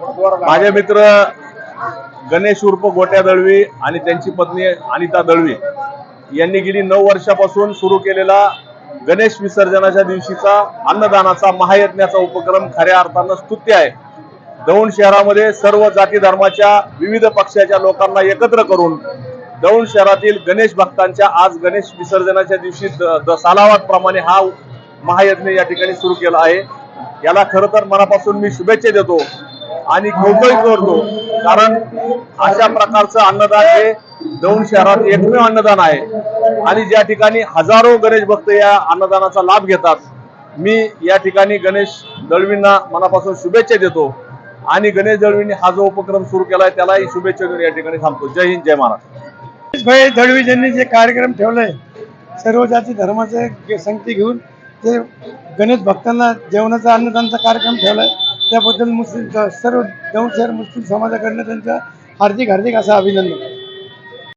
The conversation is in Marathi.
माझे मित्र गणेश उर्फ गोट्या दळवी आणि त्यांची पत्नी अनिता दळवी यांनी गेली नऊ वर्षापासून सुरू केलेला गणेश विसर्जनाच्या दिवशीचा अन्नदानाचा महायज्ञाचा उपक्रम खऱ्या अर्थानं स्तुत्य आहे. दौंड शहरामध्ये सर्व जाती धर्माच्या विविध पक्षाच्या लोकांना एकत्र करून दौंड शहरातील गणेश भक्तांच्या आज गणेश विसर्जनाच्या दिवशी द- सालावाद प्रमाणे हा महायज्ञ या ठिकाणी सुरू केला आहे. याला खरं तर मनापासून मी शुभेच्छा देतो. आणि कौतुक करतो. कारण अशा प्रकारचं अन्नदान हे दौंड शहरात एकमेव अन्नदान आहे. आणि ज्या ठिकाणी हजारो गणेश भक्त या अन्नदानाचा लाभ घेतात मी या ठिकाणी गणेश दळवींना मनापासून शुभेच्छा देतो. आणि गणेश दळवींनी हा जो उपक्रम सुरू केला आहे त्यालाही शुभेच्छा देऊन या ठिकाणी थांबतो. जय हिंद जय महाराष्ट्र. भाई दळवी यांनी जे कार्यक्रम ठेवलाय सर्व जाती धर्माचे संगती घेऊन ते गणेश भक्तांना जेवणाचा अन्नदानचा कार्यक्रम ठेवलाय त्याबद्दल मुस्लिम सर्व दौंड शहर मुस्लिम समाजाकडनं त्यांचं हार्दिक हार्दिक असं अभिनंदन.